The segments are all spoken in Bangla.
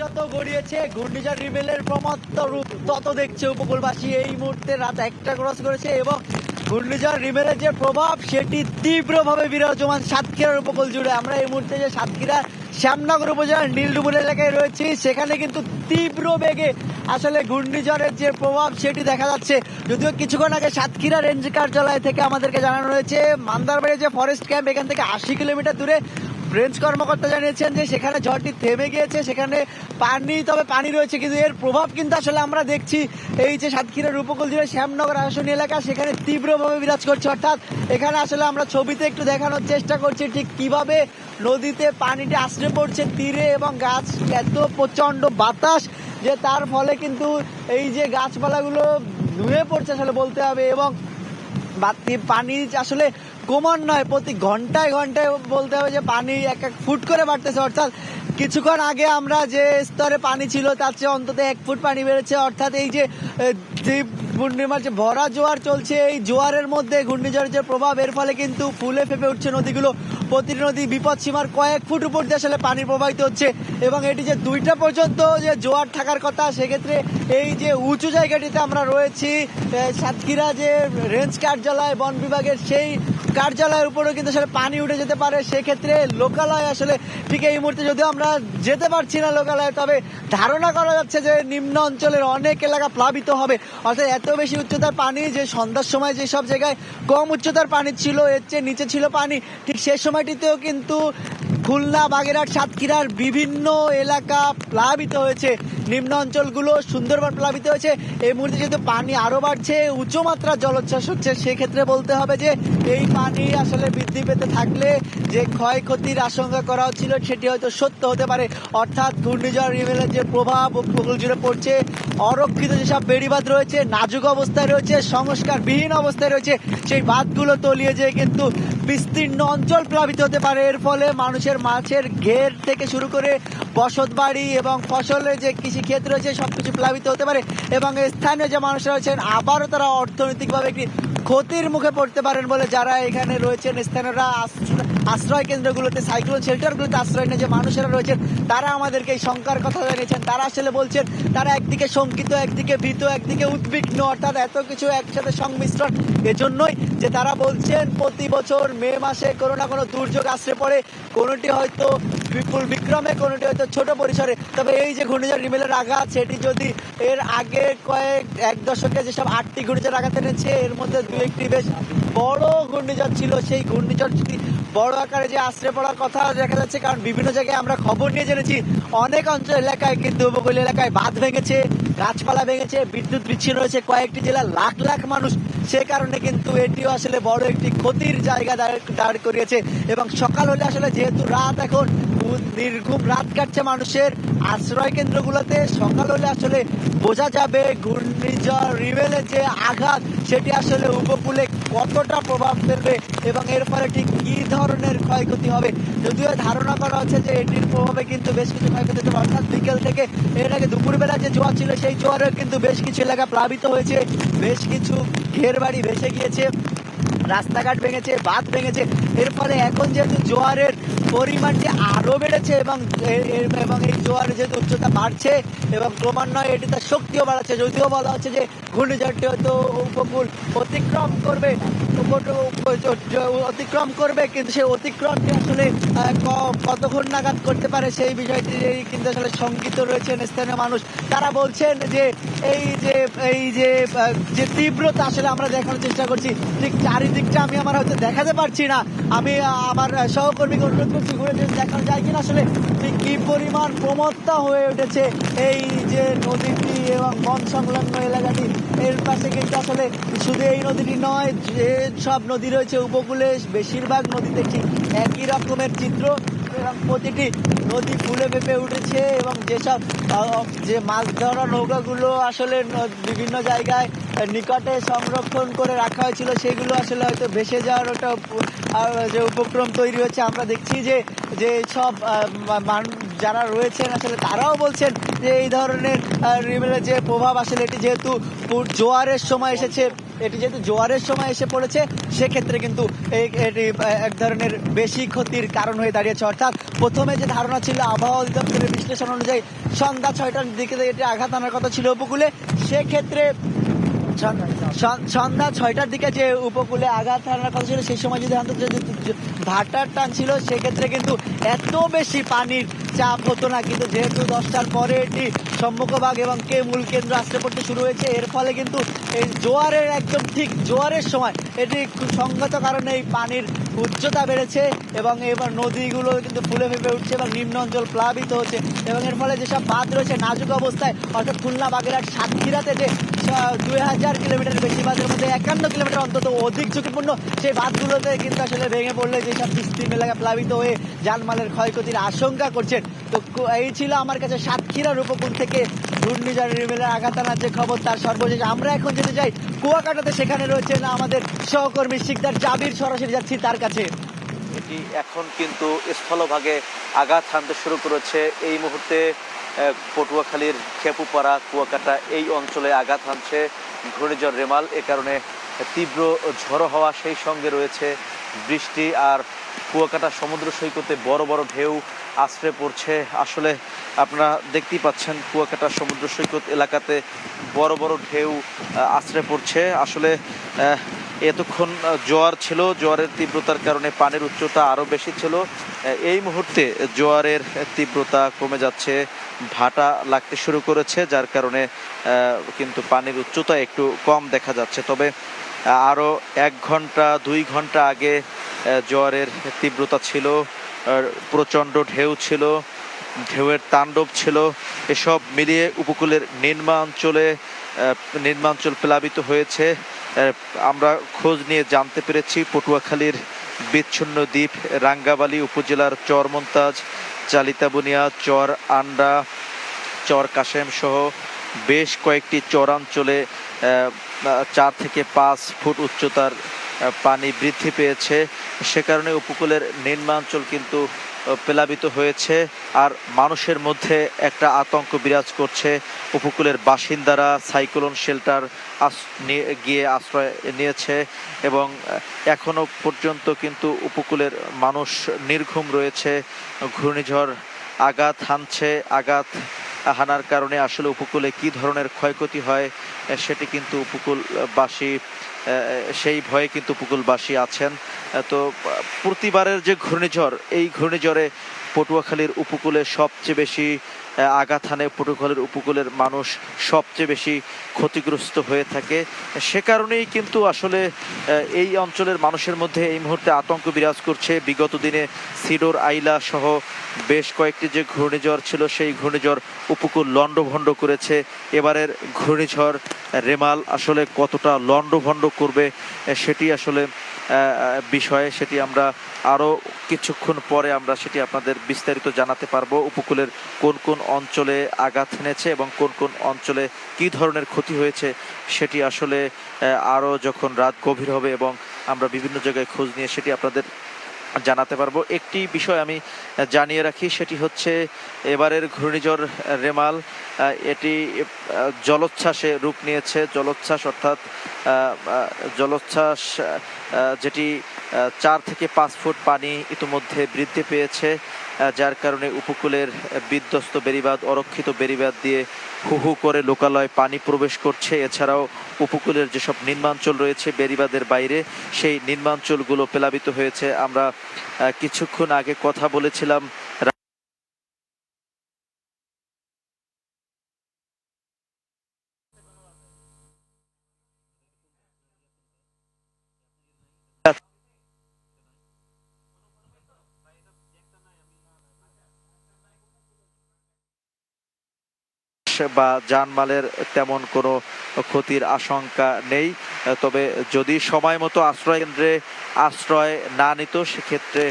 যত গড়িয়েছে, ঘূর্ণিঝড় রিবেলের প্রমত্ত রূপ তত দেখছে উপকূলবাসী। এই মুহূর্তে রাত একটা ক্রস করেছে এবং ঘূর্ণিঝড় রিবেলের যে প্রভাব, সেটি তীব্রভাবে বিরাজমান সাতক্ষীরার উপকূল জুড়ে। আমরা এই মুহূর্তে যে সাতক্ষীরা শ্যামনগর উপজেলার নীলডুবুর এলাকায় রয়েছি, সেখানে কিন্তু তীব্র বেগে আসলে ঘূর্ণিঝড়ের যে প্রভাব, সেটি দেখা যাচ্ছে। যদিও কিছুক্ষণ আগে সাতক্ষীরা রেঞ্জ কার্যালয় থেকে আমাদেরকে জানানো হয়েছে মান্দারবাড়ি যে ফরেস্ট ক্যাম্প এখান থেকে আশি কিলোমিটার দূরে রেঞ্জ কর্মকর্তা জানিয়েছেন যে সেখানে ঝড়টি থেমে গিয়েছে, সেখানে পানি, তবে পানি রয়েছে, কিন্তু এর প্রভাব কিন্তু আসলে আমরা দেখছি এই যে সাতক্ষীরার উপকূল জুড়ে শ্যামনগর আসনী এলাকা, সেখানে তীব্রভাবে বিরাজ করছে। অর্থাৎ এখানে আসলে আমরা ছবিতে একটু দেখানোর চেষ্টা করছি ঠিক কীভাবে নদীতে পানিটি আশ্রে পড়ছে, তীরে এবং গাছ এত প্রচণ্ড বাতাস যে তার ফলে কিন্তু এই যে গাছপালাগুলো ধুয়ে পড়ছে আসলে বলতে হবে এবং পানি আসলে কমান নয়, প্রতি ঘন্টায় ঘন্টায় বলতে হবে যে পানি এক এক ফুট করে বাড়তেছে। অর্থাৎ কিছুক্ষণ আগে আমরা যে স্তরে পানি ছিল, তার চেয়ে অন্তত এক ফুট পানি বেড়েছে। অর্থাৎ এই যে যে পূর্ণিমার যে ভরা জোয়ার চলছে। এই জোয়ারের মধ্যে ঘূর্ণিঝড়ের যে প্রভাব, এর ফলে কিন্তু ফুলে ফেপে উঠছে নদীগুলো। প্রতিটি নদী বিপদ সীমার কয়েক ফুট উপর দিয়ে আসলে পানি প্রবাহিত হচ্ছে এবং এটি যে দুইটা পর্যন্ত যে জোয়ার থাকার কথা, সেক্ষেত্রে এই যে উঁচু জায়গাটিতে আমরা রয়েছি সাতক্ষীরা যে রেঞ্জ কার্যালয়, বন বিভাগের সেই কার্যালয়ের উপরেও কিন্তু আসলে পানি উঠে যেতে পারে। সেক্ষেত্রে লোকালয় আসলে ঠিক এই মুহূর্তে যদিও আমরা যেতে পারছি না লোকালয়ে, তবে ধারণা করা যাচ্ছে যে নিম্ন অঞ্চলের অনেক এলাকা প্লাবিত হবে। অর্থাৎ এত বেশি উচ্চতার পানি, যে সন্ধ্যার সময় যেসব জায়গায় কম উচ্চতার পানি ছিল, এর চেয়ে নিচে ছিল পানি, ঠিক সেই সময়টিতেও কিন্তু খুলনা, বাগেরহাট, সাতক্ষীরার বিভিন্ন এলাকা প্লাবিত হয়েছে। নিম্ন অঞ্চলগুলো সুন্দরবন প্লাবিত হয়েছে। এই মুহূর্তে যেহেতু পানি আরও বাড়ছে, উচ্চ মাত্রার জলোচ্ছ্বাস হচ্ছে, সেক্ষেত্রে বলতে হবে যে এই পানি আসলে বৃদ্ধি পেতে থাকলে যে ক্ষয়ক্ষতির আশঙ্কা করা হচ্ছিল, সেটি হয়তো সত্য হতে পারে। অর্থাৎ ঘূর্ণিঝড়, রিমেলের যে প্রভাব উপকূল জুড়ে পড়ছে, অরক্ষিত যেসব বেড়িবাঁধ রয়েছে, নাজুক অবস্থায় রয়েছে, সংস্কারবিহীন অবস্থায় রয়েছে, সেই বাঁধগুলো তলিয়ে যেয়ে কিন্তু বিস্তীর্ণ অঞ্চল প্লাবিত হতে পারে। এর ফলে মানুষের মাছের ঘের থেকে শুরু করে বসত বাড়ি এবং ফসলের যে কৃষিক্ষেত্র ক্ষেত রয়েছে, সবকিছু প্লাবিত হতে পারে। এবং স্থানীয় যে মানুষরা রয়েছেন, আবারও তারা অর্থনৈতিকভাবে একটি ক্ষতির মুখে পড়তে পারেন বলে যারা এখানে রয়েছেন, স্থানীয়রা আশ্র- আশ্রয় কেন্দ্রগুলোতে সাইক্লোন শেল্টারগুলোতে আশ্রয় নিয়ে যে মানুষেরা রয়েছেন, তারা আমাদেরকে এই শঙ্কার কথা জানিয়েছেন। তারা আসলে বলছেন, তারা একদিকে শঙ্কিত, একদিকে ভীত, একদিকে উদ্বিগ্ন, অর্থাৎ এত কিছু একসাথে সংমিশ্রণ। এজন্যই যে তারা বলছেন, প্রতি বছর মে মাসে কোনো না কোনো দুর্যোগ আসতে পড়ে, কোনোটি হয়তো বিপুল বিক্রমে কোনোটি হয়তো ছোট পরিসরে। তবে এই যে ঘূর্ণিঝড় রিমেলের আঘাত, সেটি যদি এর আগে কয়েক, এক দশকে যেসব আটটি ঘূর্ণিঝড় আঘাত এনেছে, এর মধ্যে দু একটি বেশ বড় ঘূর্ণিঝড় ছিল। সেই ঘূর্ণিঝড় যদি বড় আকারে যে আশ্রে পড়ার কথা দেখা যাচ্ছে, কারণ বিভিন্ন জায়গায় আমরা খবর নিয়ে জেনেছি, অনেক অঞ্চল এলাকায় কিন্তু উপকূল এলাকায় বাঁধ ভেঙেছে, গাছপালা ভেঙেছে, বিদ্যুৎ বিচ্ছিন্ন রয়েছে কয়েকটি জেলা লাখ লাখ মানুষ সে কারণে কিন্তু এটিও আসলে বড় একটি ক্ষতির জায়গা দাঁড় করিয়েছে। এবং সকাল হলে আসলে যেহেতু রাত, এখন নির্ঘুম রাত কাটছে মানুষের আশ্রয় কেন্দ্রগুলোতে, সকাল হলে আসলে বোঝা যাবে ঘূর্ণিঝড় রিভেলের যে আঘাত সেটি আসলে উপকূলে কতটা প্রভাব ফেলবে এবং এর ফলে ঠিক কি ধরনের ক্ষয়ক্ষতি হবে? যদিও ধারণা করা হচ্ছে যে এটির প্রভাবে কিন্তু বেশ কিছু ক্ষয়ক্ষতি হচ্ছে অর্থাৎ বিকেল থেকে এর আগে দুপুরবেলা যে জোয়ার ছিল, সেই জোয়ারেও কিন্তু বেশ কিছু এলাকা প্লাবিত হয়েছে। বেশ কিছু ঘের বাড়ি ভেসে গিয়েছে। রাস্তাঘাট ভেঙেছে, বাঁধ ভেঙেছে। এর ফলে এখন যেহেতু জোয়ারের পরিমাণটি আরও বেড়েছে এবং এবং এই জোয়ারের যেহেতু উচ্চতা বাড়ছে এবং ক্রমান্বয়ে এটি তার শক্তিও বাড়াচ্ছে, যদিও বলা হচ্ছে যে ঘূর্ণিঝড়টি হয়তো উপকূল অতিক্রম করবে। অতিক্রম করবে, কিন্তু সেই অতিক্রমটি আসলে কতক্ষণ নাগাদ করতে পারে সেই বিষয়টি কিন্তু আসলে শঙ্কিত রয়েছেন স্থানীয় মানুষ। তারা বলছেন যে, এই যে এই যে যে তীব্রতা আসলে আমরা দেখানোর চেষ্টা করছি, ঠিক চারিদিকটা আমি আমার হয়তো দেখাতে পারছি না। আমি আমার সহকর্মীকে অনুরোধ করছি, ঘুরে দেখানো যায় কিনা আসলে, ঠিক কি পরিমাণ প্রমত্তা হয়ে উঠেছে এই যে নদীটি এবং বন সংলগ্ন এলাকাটি। এর পাশে কিন্তু আসলে শুধু এই নদীটি নয়, যে সব নদী রয়েছে উপকূলে, বেশিরভাগ নদীতে ঠিক একই রকমের চিত্র। এবং প্রতিটি নদী ফুলে পেঁপে উঠেছে এবং যেসব যে মাছ ধরা নৌকাগুলো আসলে বিভিন্ন জায়গায় নিকটে সংরক্ষণ করে রাখা হয়েছিল, সেগুলো আসলে হয়তো ভেসে যাওয়ার ওটা যে উপক্রম তৈরি হচ্ছে, আমরা দেখছি যে যে সব যারা রয়েছেন, আসলে তারাও বলছেন যে এই ধরনের রিমেলের যে প্রভাব, আসলে এটি যেহেতু জোয়ারের সময় এসেছে, এটি যেহেতু জোয়ারের সময় এসে পড়েছে, সেক্ষেত্রে কিন্তু এটি এক ধরনের বেশি ক্ষতির কারণ হয়ে দাঁড়িয়েছে। অর্থাৎ প্রথমে যে ধারণা ছিল আবহাওয়া অধিদপ্তরের বিশ্লেষণ অনুযায়ী সন্ধ্যা ছয়টার দিকে এটি আঘাত আনার কথা ছিল উপকূলে, সেক্ষেত্রে সন্ধ্যা ছয়টার দিকে যে উপকূলে আঘাত হানার কথা ছিল, সেই সময় যদি যদি ভাটার টান ছিল, সেক্ষেত্রে কিন্তু এত বেশি পানির চাপ হতো না। কিন্তু যেহেতু দশটার পরে এটি সম্মুখভাগ এবং কে মূল কেন্দ্র আসতে পড়তে শুরু হয়েছে, এর ফলে কিন্তু এই জোয়ারের একদম ঠিক জোয়ারের সময় এটি সংগত কারণে এই পানির উচ্চতা বেড়েছে এবং এবার নদীগুলো কিন্তু ফুলে ফেপে উঠছে এবং নিম্ন অঞ্চল প্লাবিত হচ্ছে এবং এর ফলে যেসব বাঁধ রয়েছে, নাজুক অবস্থায় অর্থাৎ খুলনা বাগেরহাট সাতক্ষীরাতে যে দুই হাজার কিলোমিটার বেশি বাঁধের মধ্যে একান্ন কিলোমিটার অন্তত অধিক ঝুঁকিপূর্ণ। সেই বাঁধগুলোতে কিন্তু আসলে ভেঙে পড়লে যেসব সিস্টেম এলাকা প্লাবিত হয়ে জানমালের ক্ষয়ক্ষতির আশঙ্কা করছেন। তো এই ছিল আমার কাছে সাতক্ষীরার উপকূল থেকে ঘূর্ণিঝড় রিমেলের আঘাত আনার যে খবর, তার সর্বশেষ। আমরা এখন যেতে চাই, কুয়াকাটাতে। সেখানে রয়েছেন আমাদের সহকর্মী শিকদার জাবির। সরাসরি যাচ্ছি তার কাছে। এটি এখন কিন্তু স্থলভাগে আঘাত হানতে শুরু করেছে। এই মুহূর্তে পটুয়াখালীর খেপুপাড়া, কুয়াকাটা এই অঞ্চলে আঘাত হানছে ঘূর্ণিঝড় রেমাল। এ কারণে তীব্র ঝড়ো হওয়া সেই সঙ্গে রয়েছে। বৃষ্টি আর কুয়াকাটা সমুদ্র সৈকতে বড় বড় ঢেউ আশ্রে পড়ছে। আসলে আপনারা দেখতেই পাচ্ছেন, কুয়াকাটা সমুদ্র সৈকত এলাকাতে বড় বড় ঢেউ আশ্রে পড়ছে। আসলে এতক্ষণ জোয়ার ছিল। জোয়ারের তীব্রতার কারণে পানির উচ্চতা আরও বেশি ছিল। এই মুহূর্তে জোয়ারের তীব্রতা কমে যাচ্ছে, ভাটা লাগতে শুরু করেছে, যার কারণে কিন্তু পানির উচ্চতা একটু কম দেখা যাচ্ছে। তবে আরও এক ঘণ্টা, দুই ঘণ্টা আগে জোয়ারের তীব্রতা ছিল প্রচণ্ড ঢেউ ছিল, ঢেউয়ের তাণ্ডব ছিল। এসব মিলিয়ে উপকূলের নিম্নাঞ্চলে নিম্নাঞ্চল প্লাবিত হয়েছে। আমরা খোঁজ নিয়ে জানতে পেরেছি পটুয়াখালীর বিচ্ছিন্ন দ্বীপ রাঙ্গাবালি উপজেলার চরমন্তাজ, চালিতাবুনিয়া, চর আন্ডা, চর কাশেম সহ বেশ কয়েকটি চরাঞ্চলে চার থেকে পাঁচ ফুট উচ্চতার পানি বৃদ্ধি পেয়েছে। সে কারণে উপকূলের নিম্নাঞ্চল কিন্তু প্লাবিত হয়েছে। আর মানুষের মধ্যে একটা আতঙ্ক বিরাজ করছে। উপকূলের বাসিন্দারা সাইক্লোন শেল্টার গিয়ে আশ্রয় নিয়েছে এবং এখনও এখনও পর্যন্ত কিন্তু উপকূলের মানুষ নির্ঘুম রয়েছে। ঘূর্ণিঝড় আঘাত হানছে, আঘাত হানার কারণে আসলে উপকূলে কি ধরনের ক্ষয়ক্ষতি হয় সেটি কিন্তু উপকূলবাসী সেই ভয়ে কিন্তু উপকূলবাসী আছেন। তো প্রতিবারের যে ঘূর্ণিঝড়, এই ঘূর্ণিঝড়ে পটুয়াখালীর উপকূলে সবচেয়ে বেশি আঘাত হানে পটুয়াখালীর উপকূলের মানুষ সবচেয়ে বেশি ক্ষতিগ্রস্ত হয়ে থাকে। সে কারণেই কিন্তু আসলে এই অঞ্চলের মানুষের মধ্যে এই মুহূর্তে আতঙ্ক বিরাজ করছে। বিগত দিনে সিডোর আইলা সহ বেশ কয়েকটি যে ঘূর্ণিঝড় ছিল, সেই ঘূর্ণিঝড় উপকূল লণ্ডভণ্ড করেছে। এবারের ঘূর্ণিঝড় রেমাল আসলে কতটা লণ্ডভণ্ড করবে সেটি আসলে বিষয়ে সেটি আমরা আরও কিছুক্ষণ পরে আমরা সেটি আপনাদের বিস্তারিত জানাতে পারব। উপকূলের কোন কোন অঞ্চলে আঘাত এনেছে এবং কোন কোন অঞ্চলে কি ধরনের ক্ষতি হয়েছে সেটি আসলে আরও যখন রাত গভীর হবে এবং আমরা বিভিন্ন জায়গায় খোঁজ নিয়ে সেটি আপনাদের জানাতে পারব। একটি বিষয় আমি জানিয়ে রাখি, সেটি হচ্ছে এবারের ঘূর্ণিঝড় রেমাল এটি জলোচ্ছ্বাসে রূপ নিয়েছে। জলোচ্ছ্বাস অর্থাৎ জলোচ্ছ্বাস যেটি চার থেকে পাঁচ ফুট পানি ইতিমধ্যে বৃদ্ধি পেয়েছে যার কারণে উপকূলের বিধ্বস্ত বেড়িবাঁধ, অরক্ষিত বেড়িবাঁধ দিয়ে হু হু করে লোকালয় পানি প্রবেশ করছে। এছাড়াও উপকূলের যেসব নির্মাঞ্চল রয়েছে বেড়িবাঁধের বাইরে, সেই নির্মাঞ্চলগুলো প্লাবিত হয়েছে। আমরা কিছুক্ষণ আগে কথা বলেছিলাম বা জানমালের তেমন কোনো ক্ষতির আশঙ্কা নেই। তবে যদি সময় মতো আশ্রয় কেন্দ্রে আশ্রয় না নিত, সেক্ষেত্রে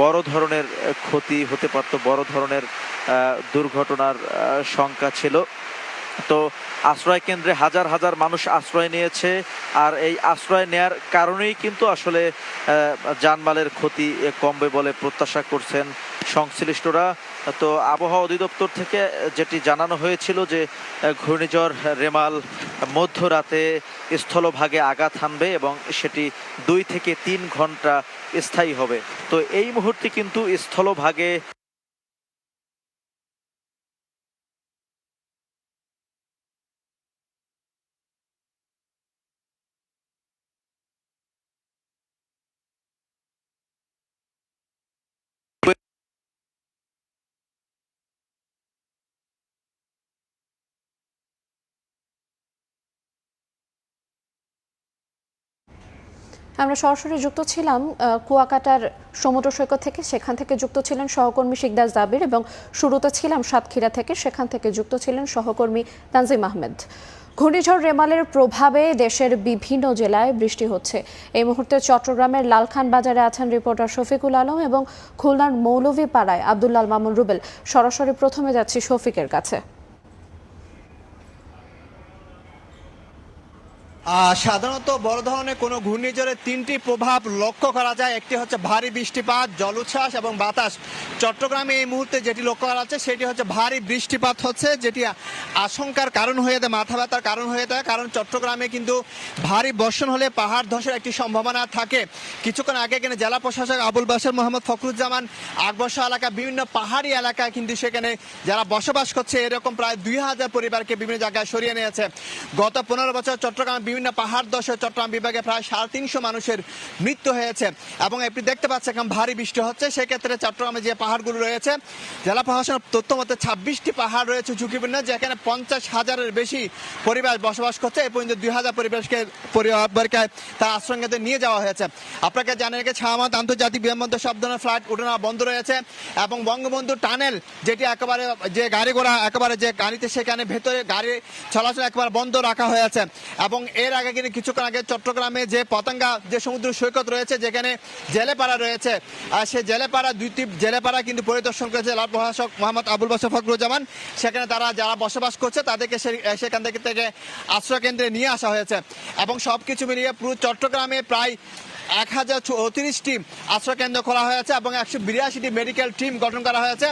বড় ধরনের ক্ষতি হতে পারত, বড় ধরনের দুর্ঘটনার শঙ্কা ছিল। তো আশ্রয় কেন্দ্রে হাজার হাজার মানুষ আশ্রয় নিয়েছে আর এই আশ্রয় নেয়ার কারণেই কিন্তু আসলে জানমালের ক্ষতি কমবে বলে প্রত্যাশা করছেন সংশ্লিষ্টরা। তো আবহাওয়া অধিদপ্তর থেকে যেটি জানানো হয়েছিল যে, ঘূর্ণিঝড় রেমাল মধ্যরাতে স্থলভাগে আঘাত হানবে এবং সেটি দুই থেকে তিন ঘণ্টা স্থায়ী হবে। তো এই মুহূর্তে কিন্তু স্থলভাগে আমরা সরাসরি যুক্ত ছিলাম কুয়াকাটার সমুদ্র সৈকত থেকে। সেখান থেকে যুক্ত ছিলেন সহকর্মী শিকদার জাবির এবং শুরুতে ছিলাম সাতক্ষীরা থেকে। সেখান থেকে যুক্ত ছিলেন সহকর্মী তানজিম আহমেদ। ঘূর্ণিঝড় রেমালের প্রভাবে দেশের বিভিন্ন জেলায় বৃষ্টি হচ্ছে। এই মুহূর্তে চট্টগ্রামের লালখান বাজারে আছেন রিপোর্টার শফিকুল আলম এবং খুলনার মৌলভীপাড়ায় আবদুল্লাল মামুন রুবেল। সরাসরি প্রথমে যাচ্ছি শফিকের কাছে। সাধারণত বড় ধরনের কোনো ঘূর্ণিঝড়ের তিনটি প্রভাব লক্ষ্য করা যায়। একটি হচ্ছে ভারী বৃষ্টিপাত, জলোচ্ছ্বাস এবং বাতাস। চট্টগ্রামে এই মুহূর্তে যেটি লক্ষ্য করা যাচ্ছে, সেটি হচ্ছে ভারী বৃষ্টিপাত হচ্ছে, যেটি আশঙ্কার কারণ হয়ে দেয় মাথা ব্যথার কারণ হয়ে দেয় কারণ চট্টগ্রামে কিন্তু ভারী বর্ষণ হলে পাহাড় ধসের একটি সম্ভাবনা থাকে। কিছুক্ষণ আগে কিন্তু জেলা প্রশাসক আবুল বাসার মোহাম্মদ ফখরুজ্জামান আকবর্ষা এলাকা বিভিন্ন পাহাড়ি এলাকায় কিন্তু সেখানে যারা বসবাস করছে, এরকম প্রায় দুই হাজার পরিবারকে বিভিন্ন জায়গায় সরিয়ে নিয়েছে। গত পনেরো বছর চট্টগ্রামে বিভিন্ন পাহাড় দশে চট্টগ্রাম বিভাগে প্রায় সাড়ে তিনশো মানুষের মৃত্যু হয়েছে। এবং আপনি দেখতে পাচ্ছেন এখন ভারী বৃষ্টি হচ্ছে। সেক্ষেত্রে চট্টগ্রামে যে পাহাড়গুলো রয়েছে, জেলা প্রশাসনের তথ্য মতে ছাব্বিশটি পাহাড় রয়েছে ঝুঁকিপূর্ণ, যেখানে পঞ্চাশ হাজারের বেশি পরিবার বসবাস করছে। এই পর্যন্ত দুই হাজার পরিবেশকে পরিবারকে তার আশ্রয় নিয়ে যাওয়া হয়েছে। আপনাকে জানেন রেখে ছামাত আন্তর্জাতিক বিমানবন্দর সব ধরনের ফ্লাইট উঠানো বন্ধ রয়েছে এবং বঙ্গবন্ধু টানেল যেটি একেবারে যে গাড়ি ঘোড়া, একেবারে যে গাড়িতে সেখানে ভেতরে গাড়ি চলাচল একেবারে বন্ধ রাখা হয়েছে। এবং এর আগে কিন্তু কিছুক্ষণ আগে চট্টগ্রামে যে পতঙ্গা, যে সমুদ্র সৈকত রয়েছে, যেখানে জেলেপাড়া রয়েছে, আর সেই জেলেপাড়া দুইটি জেলেপাড়া কিন্তু পরিদর্শন করেছে জেলা প্রশাসক মোহাম্মদ আবুল বাসা ফখরুজ্জামান। সেখানে তারা যারা বসবাস করছে, তাদেরকে সেখান থেকে আশ্রয় কেন্দ্রে নিয়ে আসা হয়েছে। এবং সব কিছু মিলিয়ে পুরো চট্টগ্রামে প্রায় এক হাজার আশ্রয় কেন্দ্র খোলা হয়েছে এবং একশো বিরাশিটি মেডিকেল টিম গঠন করা হয়েছে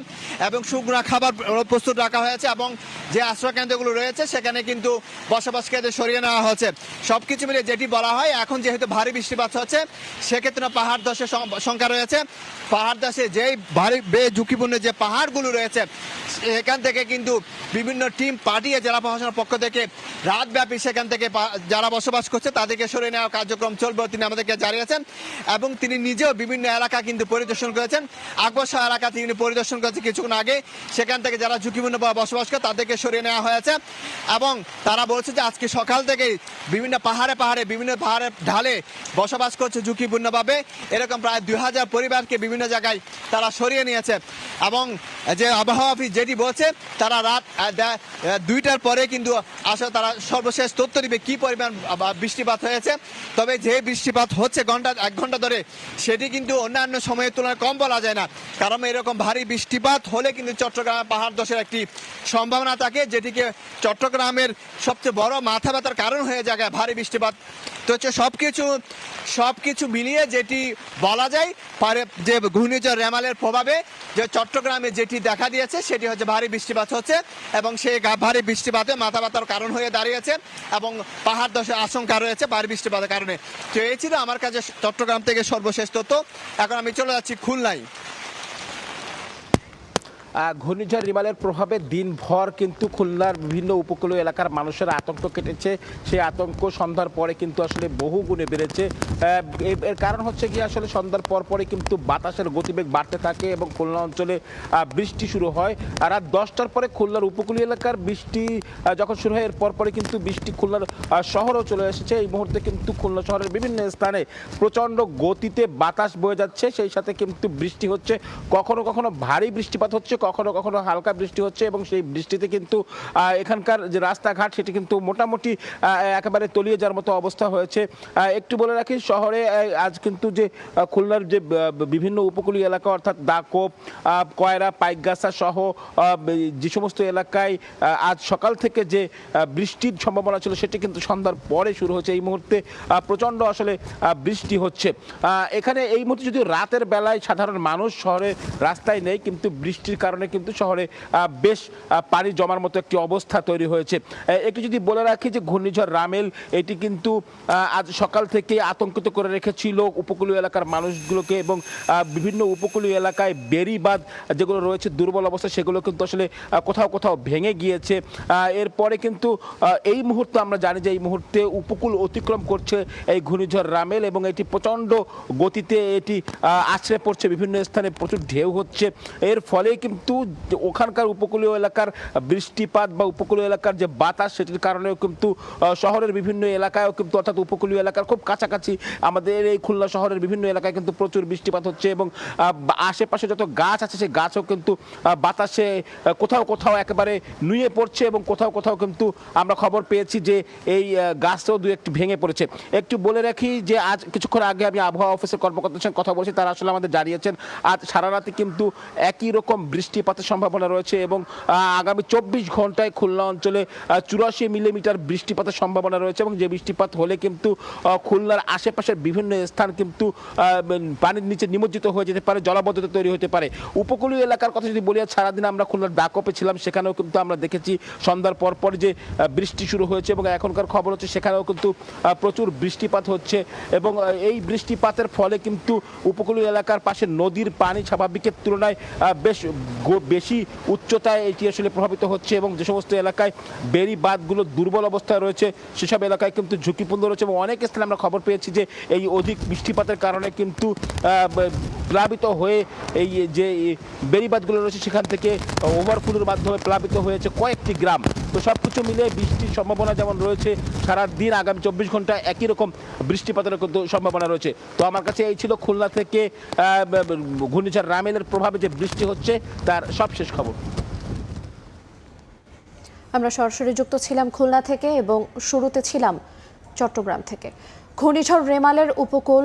এবং শুকনো খাবার প্রস্তুত রাখা হয়েছে এবং যে আশ্রয় কেন্দ্রগুলো রয়েছে সেখানে কিন্তু বসবাসকারীদের সরিয়ে নেওয়া হয়েছে সব কিছু মিলে যেটি বলা হয়, এখন যেহেতু ভারী বৃষ্টিপাত হচ্ছে, সেক্ষেত্রে পাহাড় ধসের সংখ্যা রয়েছে। পাহাড় ধসে যেই ভারী বে ঝুঁকিপূর্ণ যে পাহাড়গুলো রয়েছে, সেখান থেকে কিন্তু বিভিন্ন টিম পাঠিয়ে জেলা প্রশাসনের পক্ষ থেকে রাতব্যাপী সেখান থেকে যারা বসবাস করছে তাদেরকে সরিয়ে নেওয়ার কার্যক্রম চলবে তিনি আমাদেরকে জানিয়েছেন এবং তিনি নিজেও বিভিন্ন এলাকা কিন্তু পরিদর্শন করেছেন। আকবর শাহ এলাকা তিনি পরিদর্শন করেছেন কিছুক্ষণ আগে। সেখান থেকে যারা ঝুঁকিপূর্ণ বসবাস করে তাদেরকে সরিয়ে নেওয়া হয়েছে এবং তারা বলছে যে আজকে সকাল থেকেই বিভিন্ন পাহাড়ে পাহাড়ে, বিভিন্ন পাহাড়ের ঢালে বসবাস করছে ঝুঁকিপূর্ণভাবে। এরকম প্রায় দুই হাজার পরিবারকে বিভিন্ন জায়গায় তারা সরিয়ে নিয়েছে এবং যে আবহাওয়া অফিস যেটি বলছে, তারা রাত দুইটার পরে কিন্তু আসলে তারা সর্বশেষ তথ্য দিবে কি পরিমাণ বৃষ্টিপাত হয়েছে। তবে যে বৃষ্টিপাত হচ্ছে ঘণ্টা, এক ঘণ্টা ধরে। সেটি কিন্তু অন্যান্য সময়ের তুলনায় কম বলা যায় না। কারণ এরকম ভারী বৃষ্টিপাত হলে কিন্তু চট্টগ্রাম পাহাড় দশের একটি সম্ভাবনা থাকে, যেটিকে চট্টগ্রামের সবচেয়ে বড় মাথা ব্যথার কারণ হয়ে যায় ভারী বৃষ্টিপাত। তো হচ্ছে সব কিছু সব কিছু মিলিয়ে যেটি বলা যায়, পারে যে ঘূর্ণিঝড় রেমালের প্রভাবে যে চট্টগ্রামে যেটি দেখা দিয়েছে, সেটি হচ্ছে ভারী বৃষ্টিপাত হচ্ছে এবং সেই ভারী বৃষ্টিপাতে মাথা ব্যথার কারণ হয়ে দাঁড়িয়েছে এবং পাহাড় দশের আশঙ্কা রয়েছে ভারী বৃষ্টিপাতের কারণে। তো এই ছিল আমার কাছে চট্টগ্রাম থেকে সর্বশেষ তথ্য। এখন আমি চলে যাচ্ছি খুলনায়। ঘূর্ণিঝড় রিমালের প্রভাবে দিনভর কিন্তু খুলনার বিভিন্ন উপকূলীয় এলাকার মানুষের আতঙ্ক কেটেছে। সেই আতঙ্ক সন্ধ্যার পরে কিন্তু আসলে বহু গুণে বেড়েছে এর- কারণ হচ্ছে কি আসলে সন্ধ্যার পর পরে কিন্তু বাতাসের গতিবেগ বাড়তে থাকে এবং খুলনা অঞ্চলে বৃষ্টি শুরু হয়। আর রাত দশটার পরে খুলনার উপকূলীয় এলাকার বৃষ্টি যখন শুরু হয়, এরপর পরে কিন্তু বৃষ্টি খুলনার শহরেও চলে এসেছে। এই মুহূর্তে কিন্তু খুলনা শহরের বিভিন্ন স্থানে প্রচণ্ড গতিতে বাতাস বয়ে যাচ্ছে। সেই সাথে কিন্তু বৃষ্টি হচ্ছে। কখনো কখনো ভারী বৃষ্টিপাত হচ্ছে কখনো কখনো হালকা বৃষ্টি হচ্ছে এবং সেই বৃষ্টিতে কিন্তু এখানকার যে রাস্তাঘাট সেটি কিন্তু মোটামুটি একেবারে তলিয়ে যাওয়ার মতো অবস্থা হয়েছে। একটু বলে রাখি, শহরে আজ কিন্তু যে খুলনার যে বিভিন্ন উপকূলীয় এলাকা অর্থাৎ দাকোপ কয়রা, পাইকগাছা সহ যে সমস্ত এলাকায় আজ সকাল থেকে যে বৃষ্টির সম্ভাবনা ছিল সেটি কিন্তু সন্ধ্যার পরে শুরু হচ্ছে এই মুহূর্তে প্রচণ্ড আসলে বৃষ্টি হচ্ছে। এখানে এই মুহূর্তে যদি রাতের বেলায় সাধারণ মানুষ শহরে রাস্তায় নেই, কিন্তু বৃষ্টির কারণে কিন্তু শহরে বেশ পানি জমার মতো একটি অবস্থা তৈরি হয়েছে। একটু যদি বলে রাখি যে ঘূর্ণিঝড় রামেল, এটি কিন্তু আজ সকাল থেকে আতঙ্কিত করে রেখেছিল উপকূলীয় এলাকার মানুষগুলোকে এবং বিভিন্ন উপকূলীয় এলাকায় বেরিবাদ যেগুলো রয়েছে, দুর্বল অবস্থা সেগুলো কিন্তু আসলে কোথাও কোথাও ভেঙে গিয়েছে। এরপরে কিন্তু এই মুহূর্তে আমরা জানি যে এই মুহূর্তে উপকূল অতিক্রম করছে এই ঘূর্ণিঝড় রামেল এবং এটি প্রচণ্ড গতিতে এটি আছড়ে পড়ছে। বিভিন্ন স্থানে প্রচুর ঢেউ হচ্ছে। এর ফলে কিন্তু যে ওখানকার উপকূলীয় এলাকার বৃষ্টিপাত বা উপকূলীয় এলাকার যে বাতাস সেটির কারণেও কিন্তু শহরের বিভিন্ন এলাকায়ও কিন্তু অর্থাৎ উপকূলীয় এলাকার খুব কাছাকাছি আমাদের এই খুলনা শহরের বিভিন্ন এলাকায় কিন্তু প্রচুর বৃষ্টিপাত হচ্ছে এবং আশেপাশে যত গাছ আছে সেই গাছও কিন্তু বাতাসে কোথাও কোথাও একেবারে নুয়ে পড়ছে এবং কোথাও কোথাও কিন্তু আমরা খবর পেয়েছি যে এই গাছও দু একটি ভেঙে পড়েছে। একটু বলে রাখি যে আজ কিছুক্ষণ আগে আমি আবহাওয়া অফিসের কর্মকর্তার সঙ্গে কথা বলছি, তারা আসলে আমাদের জানিয়েছেন, আজ সারা রাতে কিন্তু একই রকম বৃষ্টিপাতের সম্ভাবনা রয়েছে এবং আগামী চব্বিশ ঘন্টায় খুলনা অঞ্চলে চুরাশি মিলিমিটার বৃষ্টিপাতের সম্ভাবনা রয়েছে এবং যে বৃষ্টিপাত হলে কিন্তু খুলনার আশেপাশের বিভিন্ন স্থান কিন্তু পানির নিচে নিমজ্জিত হয়ে যেতে পারে, জলাবদ্ধতা তৈরি হতে পারে। উপকূলীয় এলাকার কথা যদি বলি, সারাদিন আমরা খুলনার ডাকপে ছিলাম, সেখানেও কিন্তু আমরা দেখেছি সন্ধ্যার পর পর যে বৃষ্টি শুরু হয়েছে এবং এখনকার খবর হচ্ছে সেখানেও কিন্তু প্রচুর বৃষ্টিপাত হচ্ছে এবং এই বৃষ্টিপাতের ফলে কিন্তু উপকূলীয় এলাকার পাশে নদীর পানি স্বাভাবিকের তুলনায় বেশ বেশি উচ্চতায় এটি আসলে প্রভাবিত হচ্ছে এবং যে সমস্ত এলাকায় বেরি বাঁধগুলো দুর্বল অবস্থায় রয়েছে, সেসব এলাকায় কিন্তু ঝুঁকিপূর্ণ রয়েছে এবং অনেক স্থানে আমরা খবর পেয়েছি যে এই অধিক বৃষ্টিপাতের কারণে কিন্তু প্লাবিত হয়ে এই যে বেরিবাদগুলো রয়েছে, সেখান থেকে ওভারফ্লোর মাধ্যমে প্লাবিত হয়েছে কয়েকটি গ্রাম। তো সব কিছু মিলে বৃষ্টির সম্ভাবনা যেমন রয়েছে, সারা দিন আগামী চব্বিশ ঘন্টায় একই রকম বৃষ্টিপাতের সম্ভাবনা রয়েছে। তো আমার কাছে এই ছিল খুলনা থেকে ঘূর্ণিঝড় রামেলের প্রভাবে যে বৃষ্টি হচ্ছে, তার সবশেষ খবর। আমরা সরাসরি যুক্ত ছিলাম খুলনা থেকে এবং শুরুতে ছিলাম চট্টগ্রাম থেকে। ঘূর্ণিঝড় রেমালের উপকূল